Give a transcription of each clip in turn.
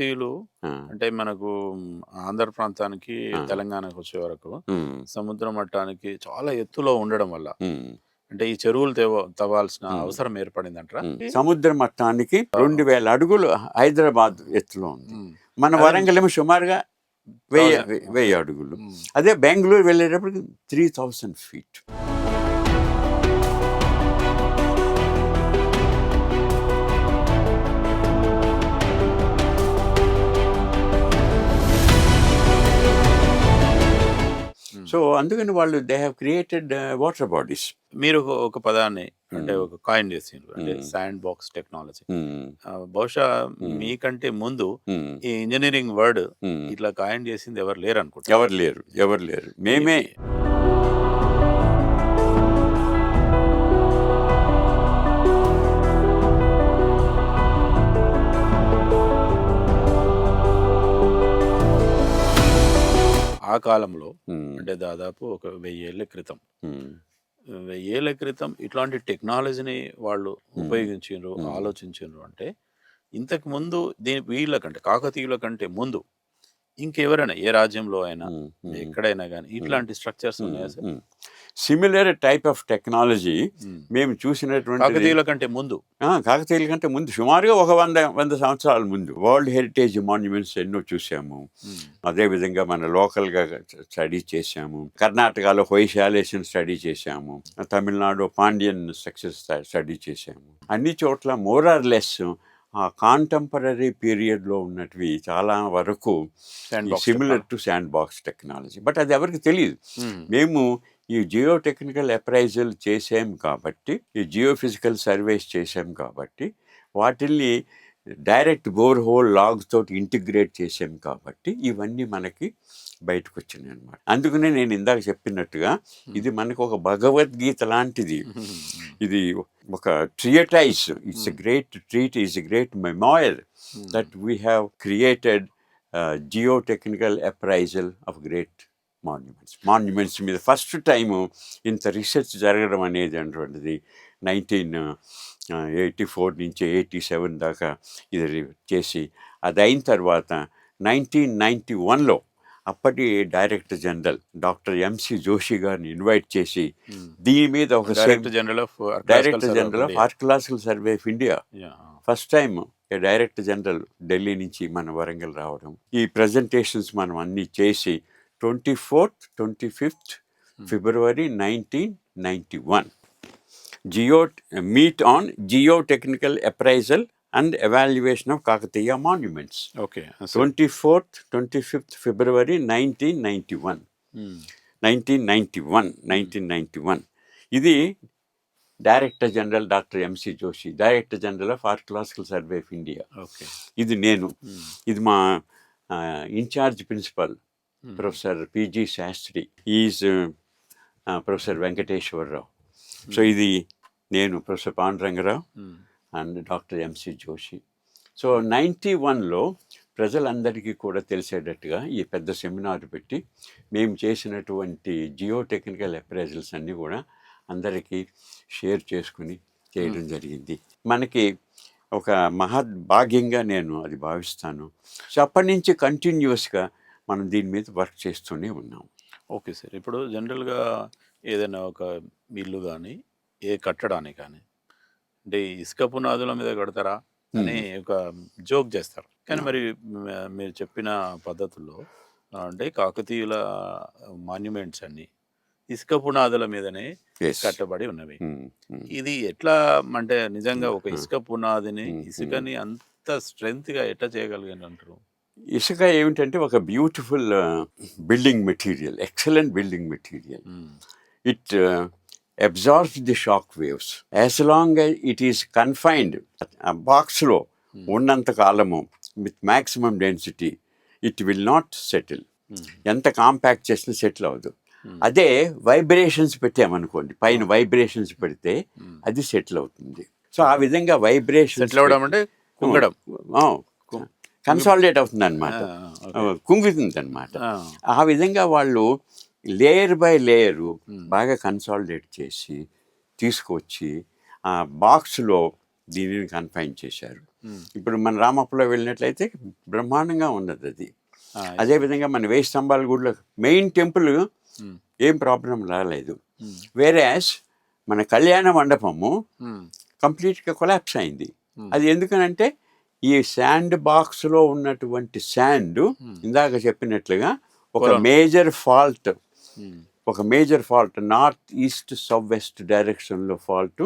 కాకతీయులు ఆ, అంటే మనకు ఆంధ్ర ప్రాంతానికి. తెలంగాణకు వచ్చే వరకు సముద్ర మట్టానికి చాలా ఎత్తులో ఉండడం వల్ల అంటే ఈ చెరువులు తెవ తవ్వాల్సిన. అవసరం ఏర్పడిందంటారా ఉమ్. సముద్ర మట్టానికి రెండు వేల అడుగులు హైదరాబాద్ ఎత్తులో ఉంది మన. వరంగల్ ఏమో సుమారుగా వెయ్యి. వెయ్యి అడుగులు. అదే బెంగళూరు వెళ్ళేటప్పటికి త్రీ థౌసండ్ ఫీట్ సో అందుకని వాళ్ళు they have created water bodies మీరు ఒక- పదాన్ని అంటే ఉమ్. ఒక కాయిన్ చేసిండ్రు అంటే. శాండ్ బాక్స్ టెక్నాలజీ బహుశా ఉమ్. మీకంటే ముందు ఈ ఇంజనీరింగ్ వర్డ్ ఇట్లా కాయిన్ చేసింది ఎవరు లేరు అనుకుంటా ఎవరు లేరు ఎవరు లేరు. మేమే. కాలంలో అంటే దాదాపు ఒక వెయ్యి ఏళ్ళ క్రితం వెయ్యేళ్ళ క్రితం ఇట్లాంటి టెక్నాలజీని వాళ్ళు ఉపయోగించారు. ఆలోచించారు అంటే ఇంతకు ముందు దీని వీళ్ళకంటే కాకతీయుల కంటే ముందు ఇంకెవరైనా ఏ రాజ్యంలో అయినా. ఎక్కడైనా కానీ ఇట్లాంటి స్ట్రక్చర్స్ ఉన్నాయా sir? Similar type of technology. మేము చూసినటువంటి కాకతీయుల కంటే ముందు. కాకతీయుల కంటే ముందు. సుమారుగా ఒక వంద వంద సంవత్సరాల ముందు. వరల్డ్ హెరిటేజ్ మాన్యుమెంట్స్ ఎన్నో చూసాము. Hmm. అదేవిధంగా మన లోకల్గా స్టడీ చేశాము. కర్ణాటకలో హొయశాలేషన్ స్టడీ చేశాము. తమిళనాడు పాండ్యన్ సక్సెస్ స్టడీ చేశాము. అన్ని చోట్ల మోరార్ లెస్ ఆ కాంటెంపరీ పీరియడ్లో ఉన్నటివి చాలా వరకు similar to sandbox technology but అది ఎవరికి తెలియదు Hmm. మేము ఈ జియో టెక్నికల్ అప్రైజల్ చేసాం కాబట్టి ఈ జియో ఫిజికల్ సర్వేస్ చేసాం కాబట్టి వాటిల్ని డైరెక్ట్ బోర్ హోల్ లాగ్ తోటి ఇంటిగ్రేట్ చేసాం కాబట్టి ఇవన్నీ మనకి బయటకు వచ్చినాయి అనమాట అందుకనే నేను ఇందాక చెప్పినట్టుగా ఇది మనకు ఒక భగవద్గీత లాంటిది. ఇది ఒక treatise it's a great treat is a great Hmm. That we have created geotechnical appraisal of great monuments monuments మీద ఫస్ట్ టైము ఇంత రీసెర్చ్ జరగడం అనేది అటువంటిది నైన్టీన్ ఎయిటీ ఫోర్ నుంచి ఎయిటీ సెవెన్ దాకా ఇది చేసి అది అయిన తర్వాత నైన్టీన్ నైంటీ వన్లో అప్పటి director general doctor MC Joshi గారిని ఇన్వైట్ చేసి Hmm. దీని మీద ఒక director general of director general of archaeological survey of India. First time director general Delhi నుంచి మన వరంగల్ రావడం ఈ ప్రజెంటేషన్స్ మనం అన్ని చేసి twenty fourth twenty fifth February nineteen ninety one geo meet on geotechnical appraisal and evaluation of Kakatiya monuments Okay. So- twenty fourth twenty fifth February nineteen ninety one Hmm. Nineteen ninety one nineteen ninety one ఇది director general doctor MC Joshi director general of archaeological survey of India. ఇది నేను Hmm. ఇది మా in charge principal Hmm. Professor PG Shastri is professor Venkateswara Rao. So ఇది నేను professor Panduranga Rao Hmm. And doctor MC Joshi. So ninety వన్లో ప్రజలందరికీ కూడా తెలిసేటట్టుగా ఈ పెద్ద సెమినార్ పెట్టి మేము చేసినటువంటి జియో టెక్నికల్ అప్రైజల్స్ అన్నీ కూడా అందరికీ షేర్ చేసుకుని చేయడం జరిగింది. మనకి ఒక మహద్ భాగ్యంగా నేను అది భావిస్తాను. సో అప్పటి నుంచి కంటిన్యూస్గా మనం దీని మీద వర్క్ చేస్తూనే ఉన్నాం. Okay sir. ఇప్పుడు జనరల్గా ఏదైనా ఒక ఇల్లు కానీ ఏ కట్టడానికి కానీ అంటే ఇసుక పునాదుల మీద కడతారా అని ఒక జోక్ చేస్తారు. కానీ మరి మీరు చెప్పిన పద్ధతుల్లో అంటే కాకతీయుల మాన్యుమెంట్స్ అన్ని ఇసుక పునాదుల మీదనే. కట్టబడి ఉన్నవి. ఇది ఎట్లా అంటే నిజంగా ఒక. ఇసుక పునాదిని. ఇసుకని అంత స్ట్రెంగ్త్గా ఎట్లా చేయగలిగారు అంటారు ఇసుక ఏమిటంటే ఒక beautiful building material excellent building material Hmm. It absorbs the shock waves as long it is confined బాక్స్లో ఉన్నంత కాలము with maximum density it will not settle Hmm. ఎంత కాంపాక్ట్ చేసినా సెటిల్ అవ్వదు Hmm. అదే వైబ్రేషన్స్ పెట్టామనుకోండి పైన వైబ్రేషన్స్ పెడితే Hmm. అది సెటిల్ అవుతుంది సో ఆ విధంగా వైబ్రేషన్ సెటిల్ అవ్వడం అంటే కుంగడం కన్సాలిడేట్ అవుతుంది అనమాట. కుంగుతుంది అనమాట ఆ, విధంగా వాళ్ళు లేయర్ బై లేయరు. బాగా కన్సాలిడేట్ చేసి తీసుకొచ్చి ఆ బాక్స్లో దీనిని కన్ఫైన్ చేశారు. ఇప్పుడు మన రామప్పలో వెళ్ళినట్లయితే బ్రహ్మాండంగా ఉన్నది అది అదేవిధంగా మన వేయి స్తంభాల గుడిలో మెయిన్ టెంపుల్. ఏం ప్రాబ్లం రాలేదు. వేరేస్ మన కళ్యాణ మండపము. కంప్లీట్గా కొలాప్స్ అయింది. అది ఎందుకనంటే ఈ శాండ్ బాక్స్లో ఉన్నటువంటి శాండ్ ఇందాక చెప్పినట్లుగా ఒక. Major fault. ఒక major fault north east south west డైరెక్షన్లో ఫాల్ట్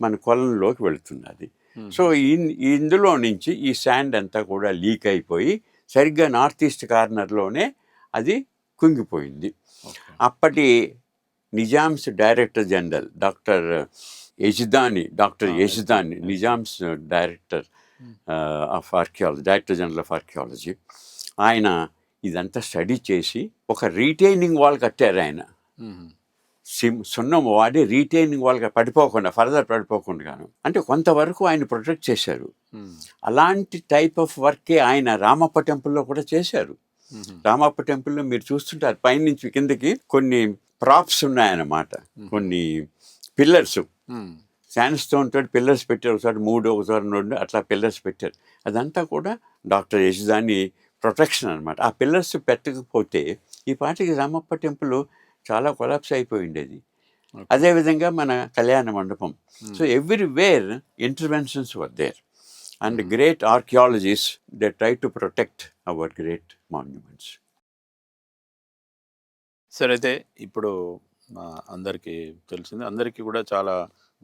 మన కొలంలోకి వెళుతున్నది. సో ఇన్ ఇందులో నుంచి ఈ శాండ్ అంతా కూడా లీక్ అయిపోయి సరిగ్గా నార్త్ ఈస్ట్ కార్నర్లోనే అది కుంగిపోయింది. అప్పటి Nizam's director general doctor Yazdani doctor Yazdani Nizam's director of archaeology director general of archaeology ఆయన ఇదంతా స్టడీ చేసి ఒక రీటైనింగ్ వాల్ కట్టారు ఆయన. సిమ్ సున్నం వాడి రీటైనింగ్ వాల్ పడిపోకుండా ఫర్దర్ పడిపోకుండాను అంటే కొంతవరకు ఆయన ప్రొటెక్ట్ చేశారు. అలాంటి టైప్ ఆఫ్ వర్కే ఆయన రామప్ప టెంపుల్లో కూడా చేశారు. రామప్ప టెంపుల్లో మీరు చూస్తుంటారు పైనుంచి కిందకి కొన్ని ప్రాప్స్ ఉన్నాయన్నమాట కొన్ని పిల్లర్స్. శాండ్ స్టోన్ తోటి పిల్లర్స్ పెట్టారు. ఒకసారి మూడు ఒకసారి రెండు అట్లా పిల్లర్స్ పెట్టారు. అదంతా కూడా డాక్టర్ యశుదాని ప్రొటెక్షన్ అనమాట ఆ పిల్లర్స్ పెట్టకపోతే ఈ పాటికి రామప్ప టెంపుల్ చాలా కొలాప్స్ అయిపోయి ఉండేది Okay. అదేవిధంగా మన కళ్యాణ మండపం. So everywhere interventions were there. And great archaeologists they try to protect our great monuments. సరే అయితే ఇప్పుడు అందరికీ తెలిసింది. అందరికీ కూడా చాలా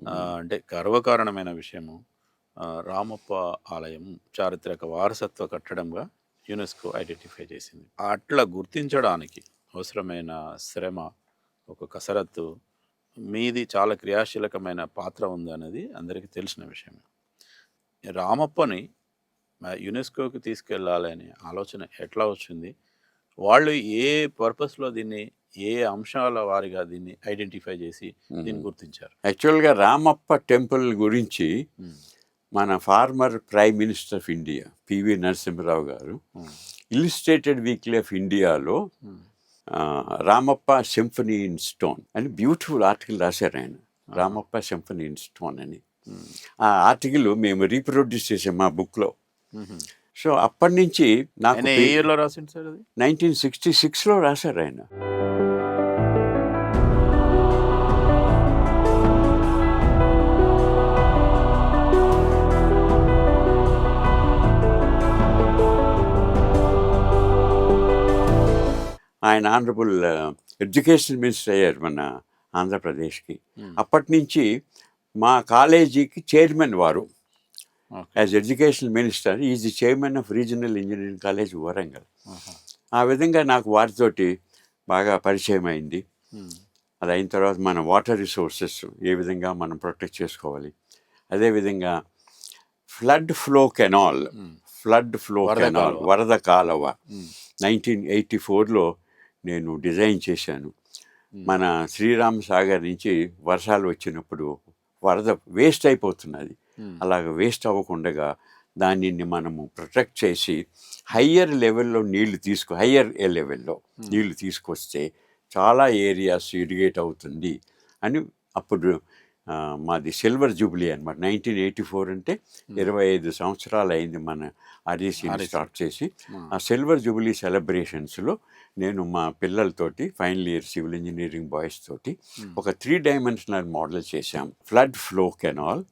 అంటే గర్వకారణమైన విషయము ఆ, రామప్ప ఆలయం చారిత్రక వారసత్వ కట్టడంగా యునెస్కో ఐడెంటిఫై చేసింది. అట్లా గుర్తించడానికి అవసరమైన శ్రమ ఒక కసరత్తు మీది చాలా క్రియాశీలకమైన పాత్ర ఉంది అనేది అందరికీ తెలిసిన విషయమే రామప్పని యునెస్కోకి తీసుకెళ్ళాలనే ఆలోచన ఎట్లా వచ్చింది? వాళ్ళు ఏ పర్పస్లో దీన్ని ఏ అంశాల వారిగా దీన్ని ఐడెంటిఫై చేసి దీన్ని గుర్తించారు? యాక్చువల్గా రామప్ప టెంపుల్ గురించి మన former prime minister of India PV Narasimha Rao గారు ఇలిస్ట్రేటెడ్ వీక్లీ ఆఫ్ ఇండియాలో రామప్ప సింఫనీ ఇన్ స్టోన్ అని బ్యూటిఫుల్ ఆర్టికల్ రాశారు ఆయన. రామప్ప సింఫనీ ఇన్ స్టోన్ అని. ఆ ఆర్టికల్ మేము రీప్రొడ్యూస్ చేసాం మా బుక్లో. సో అప్పటి నుంచి నాకు ఇయర్లో రాసిండు సార్ అది? నైన్టీన్ సిక్స్టీ సిక్స్లో రాశారు ఆయన. ఆయన ఆనరబుల్ ఎడ్యుకేషన్ మినిస్టర్ అయ్యారు మన ఆంధ్రప్రదేశ్కి. అప్పటి నుంచి మా కాలేజీకి చైర్మన్ వారు. As education minister is the chairman of regional engineering college Warangal. ఆ విధంగా నాకు వారితోటి బాగా పరిచయం అయింది. అది అయిన తర్వాత మన వాటర్ రిసోర్సెస్ ఏ విధంగా మనం ప్రొటెక్ట్ చేసుకోవాలి అదేవిధంగా flood flow canal flood flow canal. వరద కాలువ నైన్టీన్ ఎయిటీ ఫోర్లో నేను డిజైన్ చేశాను. మన శ్రీరామ్ సాగర్ నుంచి వర్షాలు వచ్చినప్పుడు వరద వేస్ట్ అయిపోతున్నది. అలాగ వేస్ట్ అవ్వకుండా దానిని మనము ప్రొటెక్ట్ చేసి హయ్యర్ లెవెల్లో నీళ్ళు తీసుకు హయ్యర్ లెవెల్లో నీళ్ళు తీసుకొస్తే చాలా ఏరియాస్ ఇరిగేట్ అవుతుంది అని అప్పుడు మాది సిల్వర్ జూబ్లీ అనమాట నైన్టీన్ ఎయిటీ ఫోర్ అంటే ఇరవై ఐదు సంవత్సరాలు అయింది మన REC. స్టార్ట్ చేసి. ఆ సిల్వర్ జూబ్లీ సెలబ్రేషన్స్లో నేను మా పిల్లలతోటి final year civil engineering boys తోటి ఒక త్రీ డైమెన్షనల్ మోడల్ చేశాం. Flood flow canal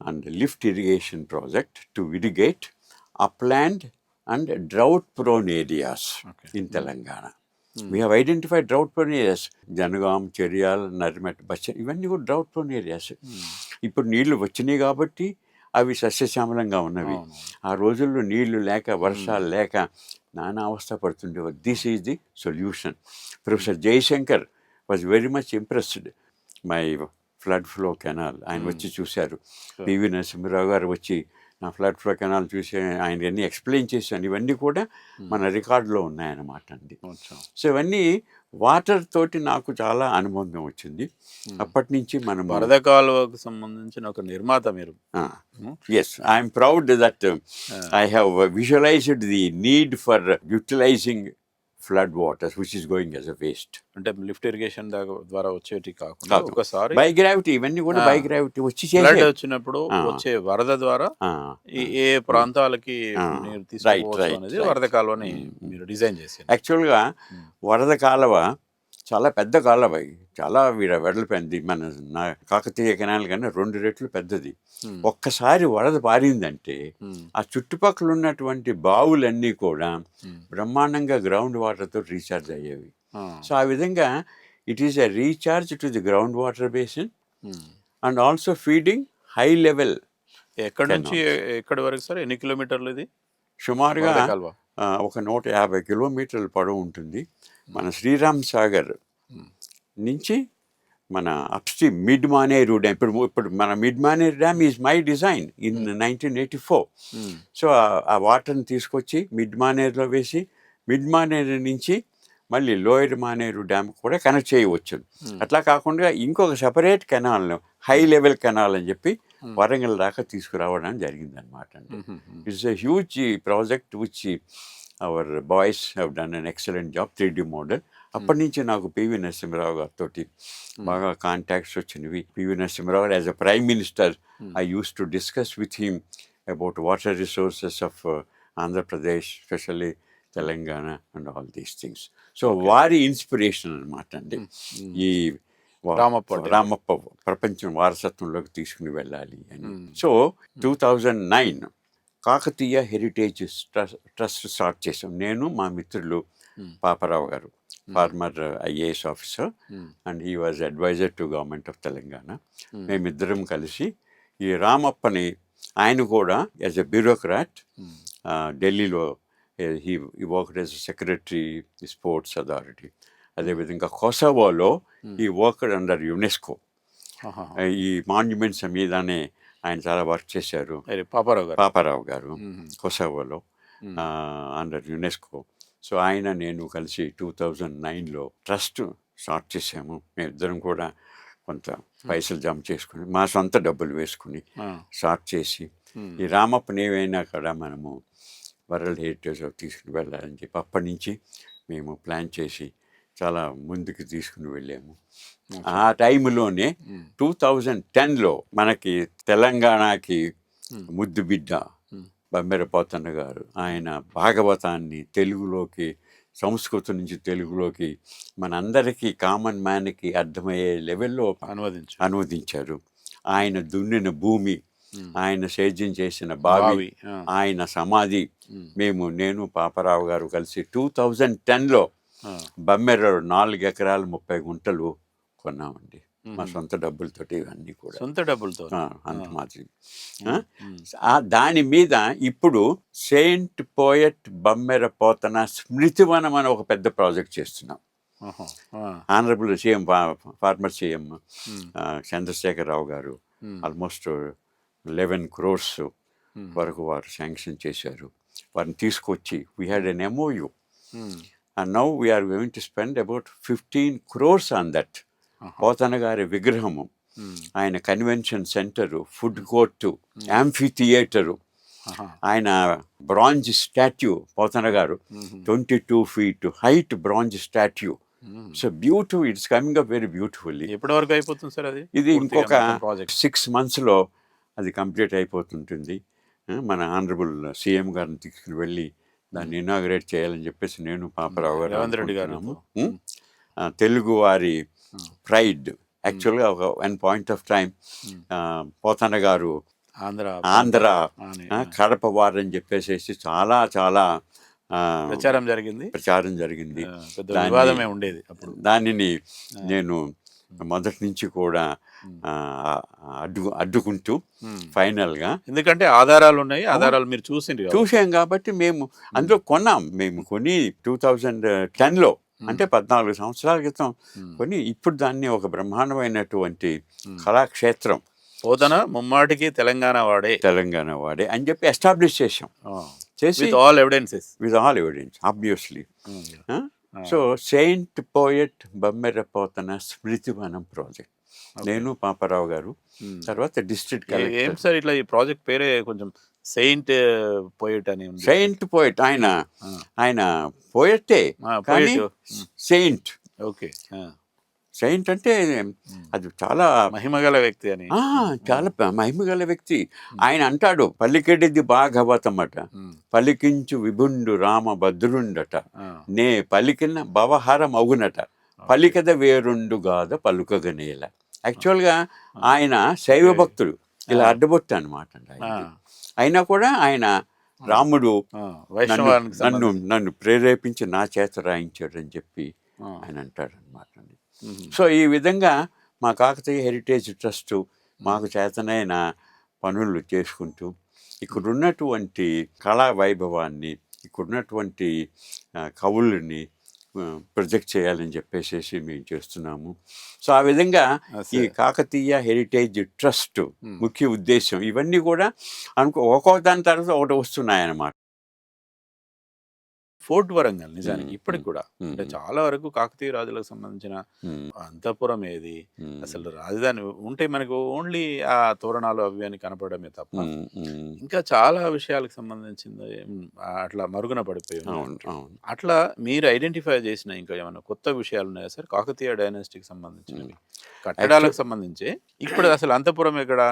and lift irrigation project to irrigate upland and drought prone areas Okay. In Telangana. We have identified drought prone areas Jangaon Cheriyal Narmetta బచ్చ ఇవన్నీ కూడా drought prone areas ఇప్పుడు నీళ్ళు వచ్చినాయి కాబట్టి అవి సస్యశ్యామలంగా ఉన్నవి. ఆ రోజుల్లో నీళ్ళు లేక వర్షాలు లేక నానా అవస్థ పడుతుండేవారు this is the solution professor Jayashankar was very much impressed my flood flow canal ఆయన వచ్చి చూశారు. పివి నరసింహరావు గారు వచ్చి నా ఫ్లడ్ ఫ్లో కెనాల్ చూసి ఆయన అన్ని ఎక్స్ప్లెయిన్ చేశాను ఇవన్నీ కూడా మన రికార్డులో ఉన్నాయన్నమాట అండి. సో ఇవన్నీ వాటర్ తోటి నాకు చాలా అనుబంధం వచ్చింది. అప్పటి నుంచి మనం వరద కాలువకు సంబంధించిన ఒక నిర్మాత మీరు. Yes I'm proud that I have visualized the need for utilizing flood waters which is going as a waste అంటే లిఫ్ట్ ఇరిగేషన్ ద్వారా వచ్చేటి కాకుండా. ఒకసారి బై గ్రావిటీ ఇవన్నీ కూడా. బై గ్రావిటీ వచ్చి ఫ్లడ్ చేసే వచ్చినప్పుడు. వచ్చే వరద ద్వారా ఏ ప్రాంతాలకి. మీరు అనేది. వరద కాలువని. మీరు డిజైన్ చేశారు యాక్చువల్గా. వరద కాలువ చాలా పెద్ద కాలువ. చాలా వీడ వెడల్పోయింది మన నా కాకతీయ కెనాల్ కన్నా రెండు రెట్లు పెద్దది. ఒక్కసారి వరద పారిందంటే. ఆ చుట్టుపక్కల ఉన్నటువంటి బావులన్నీ కూడా. బ్రహ్మాండంగా గ్రౌండ్ వాటర్తో రీఛార్జ్ అయ్యేవి. సో ఆ విధంగా it is a recharge to the ground water basin. And also feeding high level ఎక్కడి నుంచి ఎక్కడి వరకు సార్ ఎన్ని కిలోమీటర్లు ఇది సుమారుగా ఒక నూట యాభై కిలోమీటర్ల పొడవు ఉంటుంది మన శ్రీరామ్ సాగర్. నుంచి మన అప్స్ట్రీమ్ మిడ్ మానేరు డ్యామ్ ఇప్పుడు ఇప్పుడు మన mid Maneru dam is my design in nineteen eighty four. So ఆ- వాటర్ని తీసుకొచ్చి మిడ్ మానేరులో వేసి మిడ్ మానేరు నుంచి మళ్ళీ లోయర్ మానేరు డ్యామ్ కూడా కనెక్ట్ చేయవచ్చు Hmm. అట్లా కాకుండా ఇంకొక సెపరేట్ కెనాల్ను హై లెవెల్ కెనాల్ అని చెప్పి Hmm. వరంగల్ దాకా తీసుకురావడం జరిగిందనమాట అండి. It's a huge project which our boys have done an excellent job three D model అప్పటి నుంచి నాకు పివి నరసింహరావు గారితో బాగా కాంటాక్ట్స్ వచ్చినవి. పివి నరసింహరావు గారు as a prime minister. I used to discuss with him about water resources of Andhra Pradesh specially Telangana and all these things. So వారి inspiration అనమాట అండి. ఈ రామప్ప. రామప్ప ప్రపంచం వారసత్వంలోకి తీసుకుని వెళ్ళాలి అని. So two thousand nine Kakatiya heritage trust start చేసాం నేను మా మిత్రులు. Paparao garu. Former IAS officer Mm. And he was adviser to government of Telangana Mm. మేమిద్దరం కలిసి ఈ రామప్పని ఆయన కూడా యాజ్ ఎ బ్యూరోక్రాట్. ఢిల్లీలో he work as secretary sports authority అదేవిధంగా కొసవోలో ఈ వర్క్ అండర్ యునెస్కో. ఈ మాన్యుమెంట్స్ మీదనే ఆయన చాలా వర్క్ చేశారు పాపారావు గారు పాపారావు గారు. కొసవోలో. అండర్ యునెస్కో సో ఆయన నేను కలిసి టూ థౌజండ్ నైన్లో ట్రస్ట్ స్టార్ట్ చేసాము మేమిద్దరం కూడా కొంత పైసలు జమ చేసుకుని మా సొంత డబ్బులు వేసుకుని. స్టార్ట్ చేసి. ఈ రామప్పని ఏమైనా కూడా మనము వరల్డ్ హెరిటేజ్ తీసుకుని వెళ్ళాలని చెప్పి అప్పటి నుంచి మేము ప్లాన్ చేసి చాలా ముందుకు తీసుకుని వెళ్ళాము ఆ టైంలోనే. టూ థౌజండ్ టెన్లో మనకి తెలంగాణకి Mm. ముద్దు బిడ్డ Mm. బమ్మెర పోతన్న గారు ఆయన భాగవతాన్ని తెలుగులోకి సంస్కృతం నుంచి తెలుగులోకి మనందరికీ కామన్ మ్యాన్కి అర్థమయ్యే లెవెల్లో అనువదించు అనువదించారు ఆయన దున్నిన భూమి. ఆయన సేద్యం చేసిన బావి. ఆయన సమాధి. మేము నేను పాపారావు గారు కలిసి టూ థౌజండ్ టెన్లో. బమ్మెర నాలుగు ఎకరాలు ముప్పై గుంటలు కొన్నామండి మా. సొంత డబ్బులతోటి ఇవన్నీ కూడా సొంత డబ్బులతో అంత. ఆ దాని మీద ఇప్పుడు సెయింట్ పోయట్ బమ్మెర పోతన స్మృతివనం అని ఒక పెద్ద ప్రాజెక్ట్ చేస్తున్నాం. Honourable CM former CM. Chandrashekar Rao గారు. Almost eleven crores. వరకు వారు శాంక్షన్ చేశారు వారిని తీసుకొచ్చి we had an MOU. And now we're going to spend about fifteen crores on that. Pothana గారి విగ్రహము. ఆయన convention centre food court amphitheatre. ఆయన బ్రాంజ్ స్టాట్యూ పోతన గారు. Twenty two feet height bronze statue. So beautiful it's coming up very beautifully. ఎప్పటి వరకు అయిపోతుంది sir అది? ఇది ఇంకొక సిక్స్ మంత్స్లో అది కంప్లీట్ అయిపోతుంటుంది. మన ఆనరబుల్ సీఎం గారిని తీసుకుని వెళ్ళి దాన్ని ఇనాగ్రేట్ చేయాలని చెప్పేసి నేను పాపరావు గారు తెలుగు వారి ప్రైడ్ యాక్చువల్గా ఒక one point of time Pothanna గారు ఆంధ్ర ఆంధ్ర అని. కడప వారని చెప్పేసి చాలా చాలా ఆ, ప్రచారం జరిగింది. ప్రచారం జరిగింది. వివాదమే ఉండేది అప్పుడు. దానిని నేను మొదటి నుంచి కూడా అడ్డు అడ్డుకుంటూ Mm. ఫైనల్గా ఎందుకంటే ఆధారాలు ఉన్నాయి. ఆధారాలు మీరు చూసిండ్రు కదా. చూసాం కాబట్టి మేము అందులో కొన్నాం. మేము కొని టూ థౌజండ్ టెన్లో అంటే పద్నాలుగు సంవత్సరాల క్రితం Mm. కొని ఇప్పుడు దాన్ని ఒక బ్రహ్మాండమైనటువంటి. కళాక్షేత్రం. పోతన ముమ్మాటికి తెలంగాణ వాడే. తెలంగాణ వాడే అని చెప్పి ఎస్టాబ్లిష్ చేసాం చేసి with all evidences. With all evidence obviously. So saint poet Bammera Pothana స్మృతివనం project. నేను పాపారావు గారు తర్వాత డిస్ట్రిక్ట్ ఏం సార్ ఇట్లా ఈ ప్రాజెక్ట్ పేరే కొంచెం సెయింట్ పోయిట్ అని సెయింట్ పోయట్ ఆయన ఆయన కానీ poet. సెయింట్. ఓకే సెయింట్ అంటే అది చాలా మహిమగల వ్యక్తి అని. చాలా మహిమగల వ్యక్తి. ఆయన అంటాడు పలికెడిది భాగవతమట. పలికించు విభుండు రామ భద్రుండట. నే పలికిన భవహారం అగునట పలికద వేరుండు గాద పలుకగనేల. యాక్చువల్గా ఆయన శైవ భక్తుడు ఇలా అడ్డబొట్టు అనమాట అయినా కూడా ఆయన రాముడు నన్ను నన్ను ప్రేరేపించి నా చేత రాయించాడు అని చెప్పి ఆయన అంటాడు అనమాట సో ఈ విధంగా మా కాకతీయ హెరిటేజ్ ట్రస్ట్ మాకు చేతనైన పనులు చేసుకుంటూ ఇక్కడ ఉన్నటువంటి కళా వైభవాన్ని ఇక్కడ ఉన్నటువంటి ఆ, కవులని ప్రొజెక్ట్ చేయాలని చెప్పేసి మేము చేస్తున్నాము. సో ఆ విధంగా ఈ. కాకతీయ హెరిటేజ్ ట్రస్ట్ ముఖ్య ఉద్దేశం ఇవన్నీ కూడా అనుకో ఒక్కొక్క దాని తర్వాత ఒకటి వస్తున్నాయన్నమాట. ఫోర్ట్ వరంగల్ నిజానికి ఇప్పటికి కూడా. అంటే. చాలా వరకు కాకతీయ రాజులకు సంబంధించిన అంతఃపురం ఏది? అసలు రాజధాని ఉంటే మనకు ఓన్లీ ఆ తోరణాలు అవి అని కనపడమే తప్ప. ఇంకా చాలా విషయాలకు సంబంధించింది అట్లా మరుగున పడిపోయి అట్లా మీరు ఐడెంటిఫై చేసిన ఇంకా ఏమైనా కొత్త విషయాలు ఉన్నాయా సార్? కాకతీయ డైనాసిటీకి సంబంధించినవి. కట్టడాలకు సంబంధించి. ఇప్పుడు అసలు అంతపురం ఎక్కడ?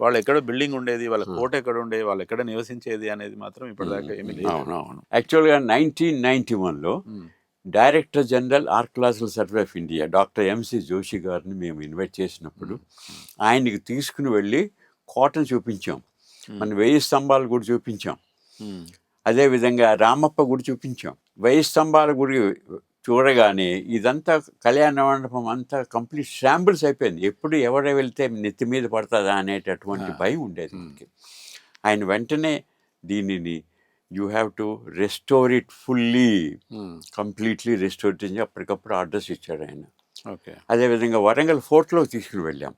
వాళ్ళు ఎక్కడ బిల్డింగ్ ఉండేది వాళ్ళ కోట ఎక్కడ ఉండేది వాళ్ళు ఎక్కడ నివసించేది అనేది మాత్రం ఇప్పటిదాకా ఏమీ లేదు. యాక్చువల్గా నైన్టీన్ నైన్టీ వన్లో director general archaeological survey of India doctor MC Joshi గారిని మేము ఇన్వైట్ చేసినప్పుడు ఆయనకి తీసుకుని వెళ్ళి కోటను చూపించాం. మన వెయ్యి స్తంభాల గుడి చూపించాం. అదేవిధంగా రామప్ప గుడి చూపించాం. వెయ్యి స్తంభాల గుడి చూడగానే ఇదంతా కళ్యాణ మండపం అంతా కంప్లీట్ శాంపుల్స్ అయిపోయింది. ఎప్పుడు ఎవడ వెళ్తే నెత్తి మీద పడుతుందా అనేటటువంటి భయం ఉండేది మనకి. ఆయన వెంటనే దీనిని you have to restore it fully completely restore చేసి అప్పటికప్పుడు ఆర్డర్స్ ఇచ్చాడు ఆయన. ఓకే. అదేవిధంగా వరంగల్ ఫోర్ట్లో తీసుకుని వెళ్ళాం.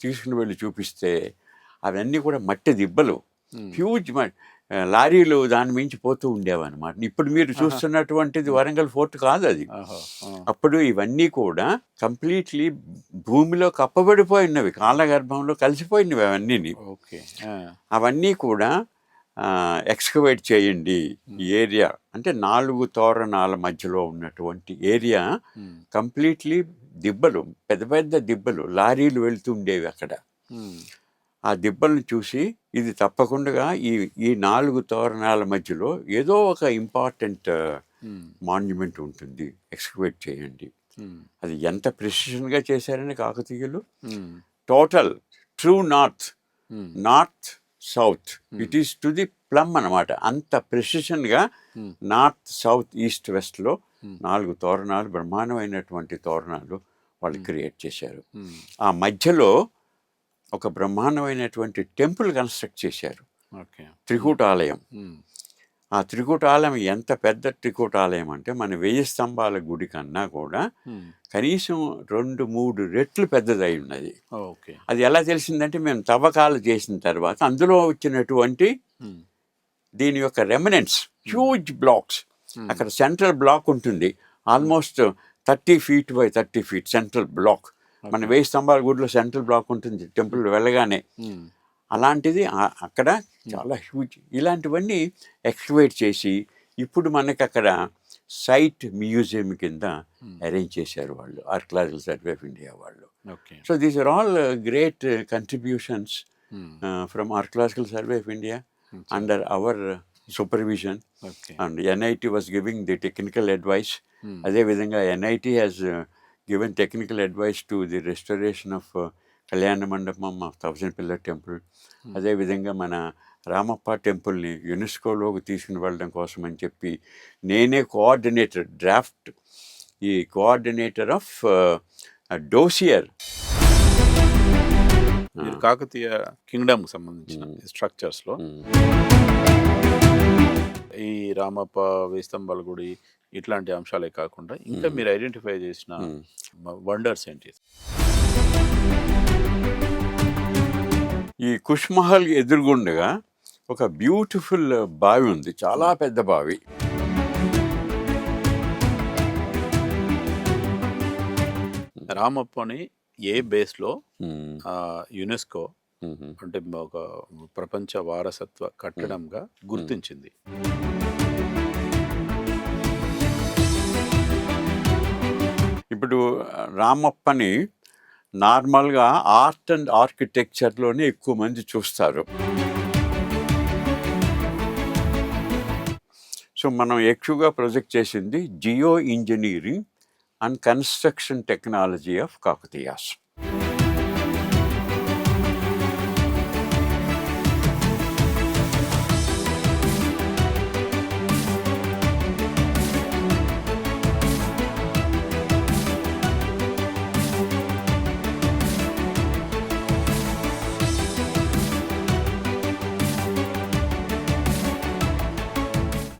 తీసుకుని వెళ్ళి చూపిస్తే అవన్నీ కూడా మట్టి దిబ్బలు. హ్యూజ్ లారీలు దాని మించి పోతూ ఉండేవన్నమాట. ఇప్పుడు మీరు చూస్తున్నటువంటిది వరంగల్ ఫోర్ట్ కాదు అది. అప్పుడు ఇవన్నీ కూడా కంప్లీట్లీ భూమిలో కప్పబడిపోయినవి కాలగర్భంలో కలిసిపోయినవి అవన్నీ అవన్నీ కూడా ఎక్స్కవేట్ చేయండి ఈ ఏరియా. అంటే నాలుగు తోరణాల మధ్యలో ఉన్నటువంటి ఏరియా కంప్లీట్లీ దిబ్బలు పెద్ద పెద్ద దిబ్బలు లారీలు వెళ్తూ ఉండేవి అక్కడ. ఆ దిబ్బలను చూసి ఇది తప్పకుండా ఈ ఈ నాలుగు తోరణాల మధ్యలో ఏదో ఒక ఇంపార్టెంట్ మాన్యుమెంట్ ఉంటుంది. ఎక్స్కవేట్ చేయండి. అది ఎంత ప్రిసిషన్గా చేశారని కాకతీయులు? Total true north north south. It is to the plumb అనమాట అంత ప్రిసిషన్గా. నార్త్ సౌత్ ఈస్ట్ వెస్ట్లో. నాలుగు తోరణాలు బ్రహ్మాండమైనటువంటి తోరణాలు వాళ్ళు క్రియేట్ చేశారు. ఆ మధ్యలో ఒక బ్రహ్మాండమైనటువంటి టెంపుల్ కన్స్ట్రక్ట్ చేశారు. ఓకే. త్రికూటాలయం. ఉమ్, ఆ త్రికూటాలయం ఎంత పెద్ద త్రికూటాలయం అంటే మన వెయ్యి స్తంభాల గుడి కన్నా కూడా కనీసం రెండు మూడు రెట్లు పెద్దదై ఉన్నది. ఓకే. అది ఎలా తెలిసిందంటే మేము తవ్వకాలు చేసిన తర్వాత అందులో వచ్చినటువంటి దీని యొక్క రెమినెంట్స్ హ్యూజ్ బ్లాక్స్ అక్కడ సెంట్రల్ బ్లాక్ ఉంటుంది. Almost thirty feet by thirty feet central block మన వెయ్యి స్తంభాల గుడిలో సెంట్రల్ బ్లాక్ ఉంటుంది టెంపుల్ వెళ్ళగానే. అలాంటిది అక్కడ చాలా హ్యూజ్ ఇలాంటివన్నీ ఎక్స్కవేట్ చేసి ఇప్పుడు మనకి అక్కడ సైట్ మ్యూజియం కింద అరేంజ్ చేశారు వాళ్ళు ఆర్కలాజికల్ సర్వే ఆఫ్ ఇండియా వాళ్ళు. Okay. So these are all great contributions from archaeological survey of India under our and NIT was giving the technical advice. Hmm. అదేవిధంగా NIT uh, given technical advice to the restoration of uh, కళ్యాణ Mandapam of thousand pillar temple అదేవిధంగా మన రామప్ప టెంపుల్ని యునెస్కోలోకి తీసుకుని వెళ్ళడం కోసం అని చెప్పి నేనే కోఆర్డినేటర్ డ్రాఫ్ట్ ఈ coordinator of dossier. Kakatiya kingdom సంబంధించిన స్ట్రక్చర్స్లో ఈ రామప్ప వేస్తంబాల గుడి ఇట్లాంటి అంశాలే కాకుండా ఇంకా మీరు ఐడెంటిఫై చేసిన వండర్స్ ఏంటి? ఈ కుష్మహల్ ఎదురుగుండగా ఒక బ్యూటిఫుల్ బావి ఉంది. చాలా పెద్ద బావి. రామప్పని ఏ బేస్లో. ఆ, యునెస్కో. అంటే ఒక ప్రపంచ వారసత్వ కట్టడంగా గుర్తించింది. ఇప్పుడు రామప్పని నార్మల్గా ఆర్ట్ అండ్ ఆర్కిటెక్చర్లోనే ఎక్కువ మంది చూస్తారు. సో మనం ఎక్కువగా ప్రొజెక్ట్ చేసింది geo engineering and construction technology of Kakatiyas